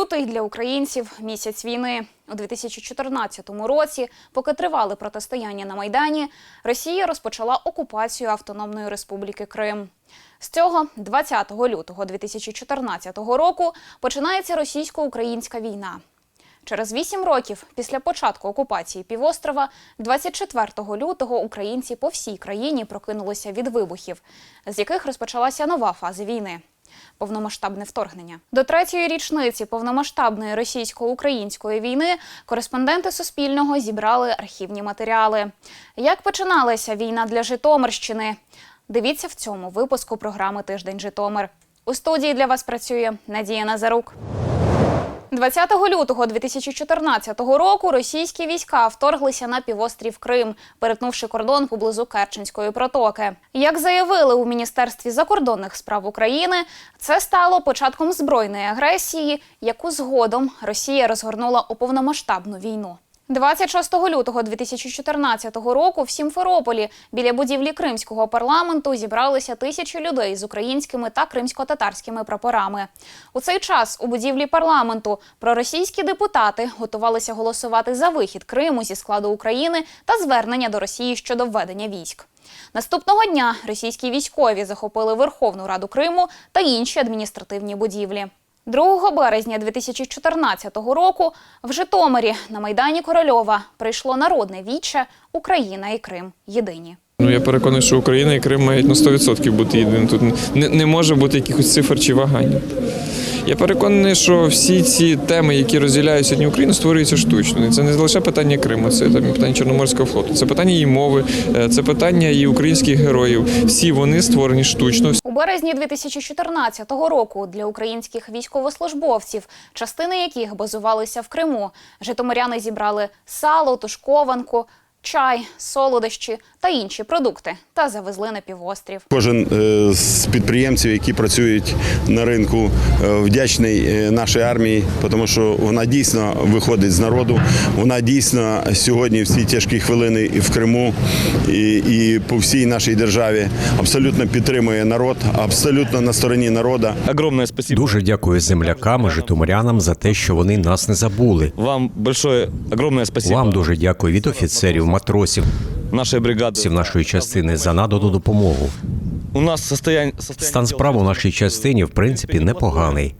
Лютий для українців місяць війни у 2014 році, поки тривали протистояння на майдані, Росія розпочала окупацію Автономної Республіки Крим. З цього 20 лютого 2014 року починається російсько-українська війна. Через вісім років після початку окупації півострова, 24 лютого українці по всій країні прокинулися від вибухів, з яких розпочалася нова фаза війни. Повномасштабне вторгнення до третьої річниці повномасштабної російсько-української війни кореспонденти Суспільного зібрали архівні матеріали. Як починалася війна для Житомирщини? Дивіться в цьому випуску програми Тиждень Житомир. У студії для вас працює Надія Назарук. 20 лютого 2014 року російські війська вторглися на півострів Крим, перетнувши кордон поблизу Керченської протоки. Як заявили у Міністерстві закордонних справ України, це стало початком збройної агресії, яку згодом Росія розгорнула у повномасштабну війну. 26 лютого 2014 року в Сімферополі біля будівлі кримського парламенту зібралися тисячі людей з українськими та кримсько-татарськими прапорами. У цей час у будівлі парламенту проросійські депутати готувалися голосувати за вихід Криму зі складу України та звернення до Росії щодо введення військ. Наступного дня російські військові захопили Верховну Раду Криму та інші адміністративні будівлі. 2 березня 2014 року в Житомирі на майдані Корольова прийшло народне віче Україна і Крим єдині. Ну я переконаний, що Україна і Крим мають на 100% бути єдиним. Тут не, не може бути якихось цифр чи вагань. Я переконаний, що всі ці теми, які розділяють сьогодні Україну, створюються штучно. І це не лише питання Криму, це там питання Чорноморського флоту, це питання її мови, е, це питання і українських героїв. Всі вони створені штучно. Березні 2014 року для українських військовослужбовців, частини яких базувалися в Криму, житомиряни зібрали сало, тушкованку, чай, солодощі та інші продукти та завезли на півострів. Кожен е, з підприємців, які працюють на ринку, е, вдячний е, нашій армії, тому що вона дійсно виходить з народу. Вона дійсно сьогодні в ці тяжкі хвилини і в Криму і, і по всій нашій державі абсолютно підтримує народ, абсолютно на стороні народу. Огромное спасибо. Дуже дякую землякам і житомирянам за те, що вони нас не забули. Вам большое, огромное спасибо. Вам дуже дякую від офіцерів, матросів, Нашей бригады. всів нашої частини за надану допомогу. У нас состояние... состояние Стан справ у нашій частині, в принципі, непоганий.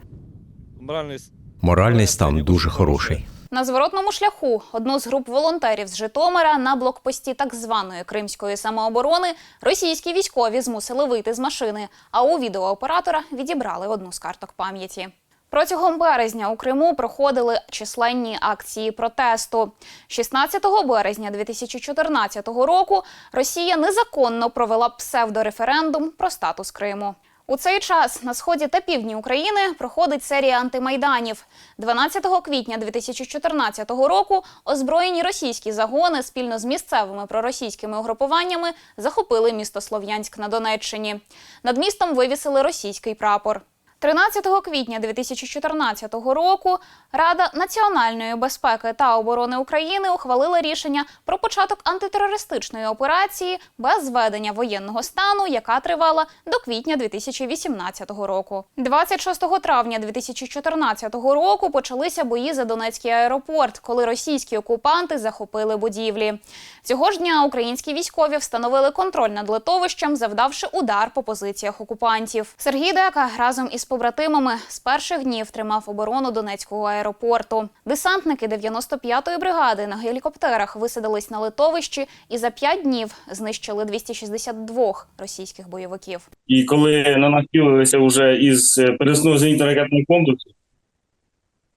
Моральний стан дуже хороший. На зворотному шляху одну з груп волонтерів з Житомира на блокпості так званої кримської самооборони російські військові змусили вийти з машини, а у відеооператора відібрали одну з карток пам'яті. Протягом березня у Криму проходили численні акції протесту. 16 березня 2014 року Росія незаконно провела псевдореферендум про статус Криму. У цей час на сході та півдні України проходить серія антимайданів. 12 квітня 2014 року озброєні російські загони спільно з місцевими проросійськими угрупуваннями захопили місто Слов'янськ на Донеччині. Над містом вивісили російський прапор. 13 квітня 2014 року Рада національної безпеки та оборони України ухвалила рішення про початок антитерористичної операції без введення воєнного стану, яка тривала до квітня 2018 року. 26 травня 2014 року почалися бої за Донецький аеропорт, коли російські окупанти захопили будівлі. Цього ж дня українські військові встановили контроль над литовищем, завдавши удар по позиціях окупантів. Сергій Дека разом із побратимами з перших днів тримав оборону Донецького аеропорту. Десантники 95-ї бригади на гелікоптерах висадились на литовищі і за п'ять днів знищили 262 російських бойовиків. І коли на нас цілилися вже із е, зенітно-ракетного комплексу,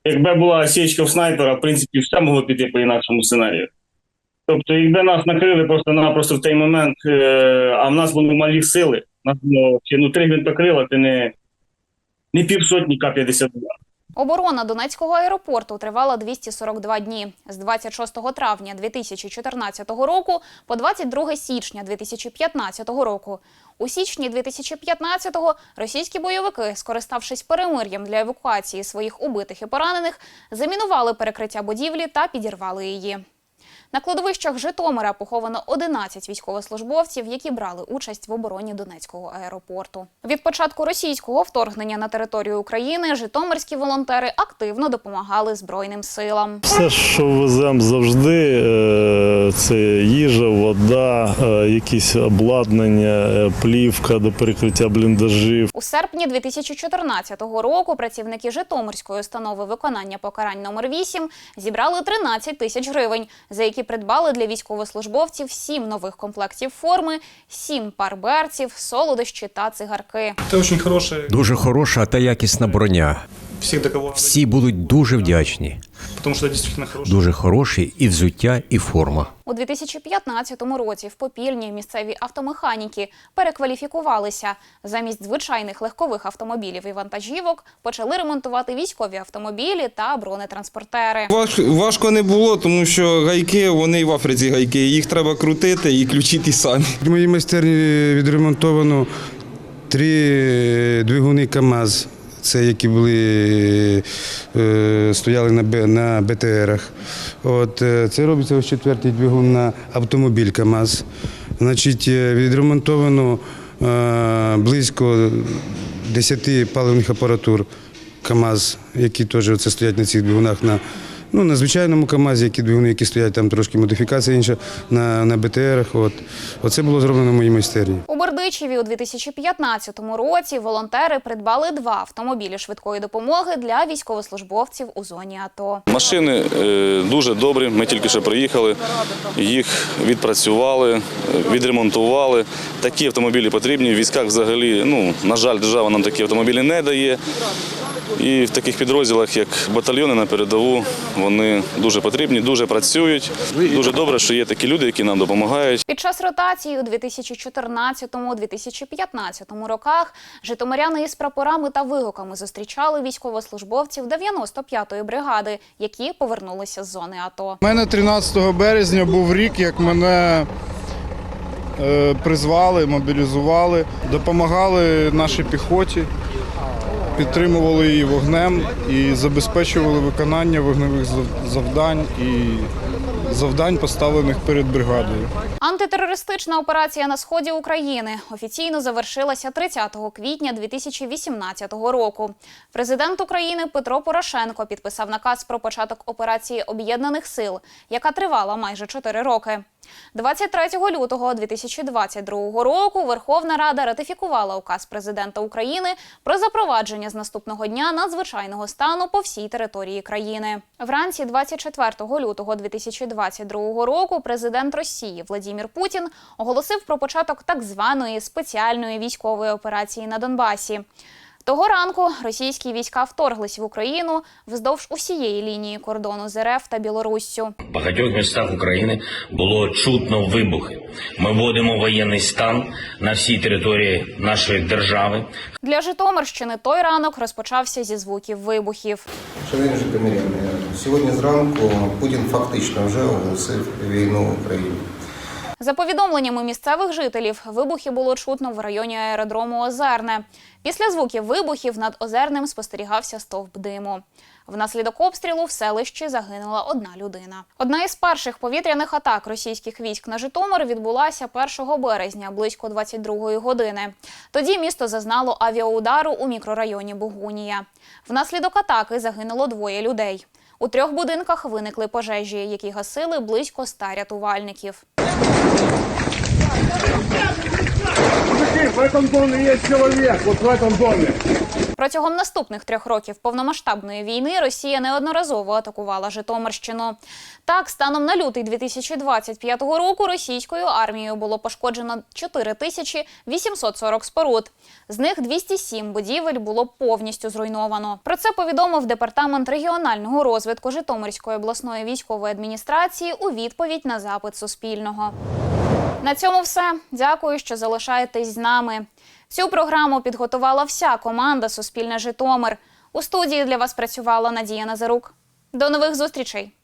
якби була осічка в снайпера, в принципі, все могло піти по інакшому сценарію. Тобто, якби нас накрили просто-напросто в той момент, е, а в нас були малі сили, нас було ну, три гвинтокрила, це не, не півсотні К-52. Оборона Донецького аеропорту тривала 242 дні з 26 травня 2014 року по 22 січня 2015 року. У січні 2015-го російські бойовики, скориставшись перемир'ям для евакуації своїх убитих і поранених, замінували перекриття будівлі та підірвали її. На кладовищах Житомира поховано 11 військовослужбовців, які брали участь в обороні Донецького аеропорту. Від початку російського вторгнення на територію України житомирські волонтери активно допомагали збройним силам. Все, що веземо завжди, е, це їжа, вода, е, якісь обладнання, е, плівка до перекриття бліндажів. У серпні 2014 року працівники Житомирської установи виконання покарань номер 8 зібрали 13 тисяч гривень, за які придбали для військовослужбовців сім нових комплектів форми, сім пар берців, солодощі та цигарки. Це дуже хороша, Дуже хороша та якісна броня. Всі будуть дуже вдячні. Что это действительно хорошее. Дуже хороші і взуття, і форма. У 2015 році в Попільні місцеві автомеханіки перекваліфікувалися. Замість звичайних легкових автомобілів і вантажівок почали ремонтувати військові автомобілі та бронетранспортери. Важ, важко не було, тому що гайки, вони і в Африці гайки. Їх треба крутити і ключі ті самі. В моїй майстерні відремонтовано три двигуни КАМАЗ. Це які були е, стояли на, на БТРах. От, е, це робиться ось четвертий двигун на автомобіль КАМАЗ. Значить, е, відремонтовано близько 10 паливних апаратур КАМАЗ, які теж оце стоять на цих двигунах на, ну, на звичайному КАМАЗі, які двигуни, які стоять там трошки модифікація інша на, на БТРах. От. Оце було зроблено в моїй майстерні. У Бердичеві у 2015 році волонтери придбали два автомобілі швидкої допомоги для військовослужбовців у зоні АТО. Машини е, дуже добрі. Ми тільки що приїхали, їх відпрацювали, відремонтували. Такі автомобілі потрібні. В військах взагалі, ну на жаль, держава нам такі автомобілі не дає. І в таких підрозділах, як батальйони на передову, вони дуже потрібні, дуже працюють. Дуже добре, що є такі люди, які нам допомагають. Під час ротації у 2014-2015 роках житомиряни із прапорами та вигуками зустрічали військовослужбовців 95-ї бригади, які повернулися з зони АТО. У мене 13 березня був рік, як мене е, призвали, мобілізували, допомагали нашій піхоті, підтримували її вогнем і забезпечували виконання вогневих зав- завдань і завдань, поставлених перед бригадою. Антитерористична операція на сході України офіційно завершилася 30 квітня 2018 року. Президент України Петро Порошенко підписав наказ про початок операції об'єднаних сил, яка тривала майже 4 роки. 23 лютого 2022 року Верховна Рада ратифікувала указ президента України про запровадження з наступного дня надзвичайного стану по всій території країни. Вранці 24 лютого 2022 року президент Росії Владімір Путін оголосив про початок так званої спеціальної військової операції на Донбасі. Того ранку російські війська вторглись в Україну вздовж усієї лінії кордону з РФ та Білоруссю. В багатьох містах України було чутно вибухи. Ми вводимо воєнний стан на всій території нашої держави. Для Житомирщини той ранок розпочався зі звуків вибухів. Шановні житомиряни, сьогодні зранку Путін фактично вже оголосив війну Україні. За повідомленнями місцевих жителів, вибухи було чутно в районі аеродрому Озерне. Після звуків вибухів над Озерним спостерігався стовп диму. Внаслідок обстрілу в селищі загинула одна людина. Одна із перших повітряних атак російських військ на Житомир відбулася 1 березня близько 22-ї години. Тоді місто зазнало авіаудару у мікрорайоні Бугунія. Внаслідок атаки загинуло двоє людей. У трьох будинках виникли пожежі, які гасили близько ста рятувальників. В этом доме є чоловік, от в этом домі. Протягом наступних трьох років повномасштабної війни Росія неодноразово атакувала Житомирщину. Так, станом на лютий 2025 року російською армією було пошкоджено 4840 споруд. З них 207 будівель було повністю зруйновано. Про це повідомив департамент регіонального розвитку Житомирської обласної військової адміністрації у відповідь на запит Суспільного. На цьому все. Дякую, що залишаєтесь з нами. Цю програму підготувала вся команда Суспільне Житомир. У студії для вас працювала Надія Назарук. До нових зустрічей!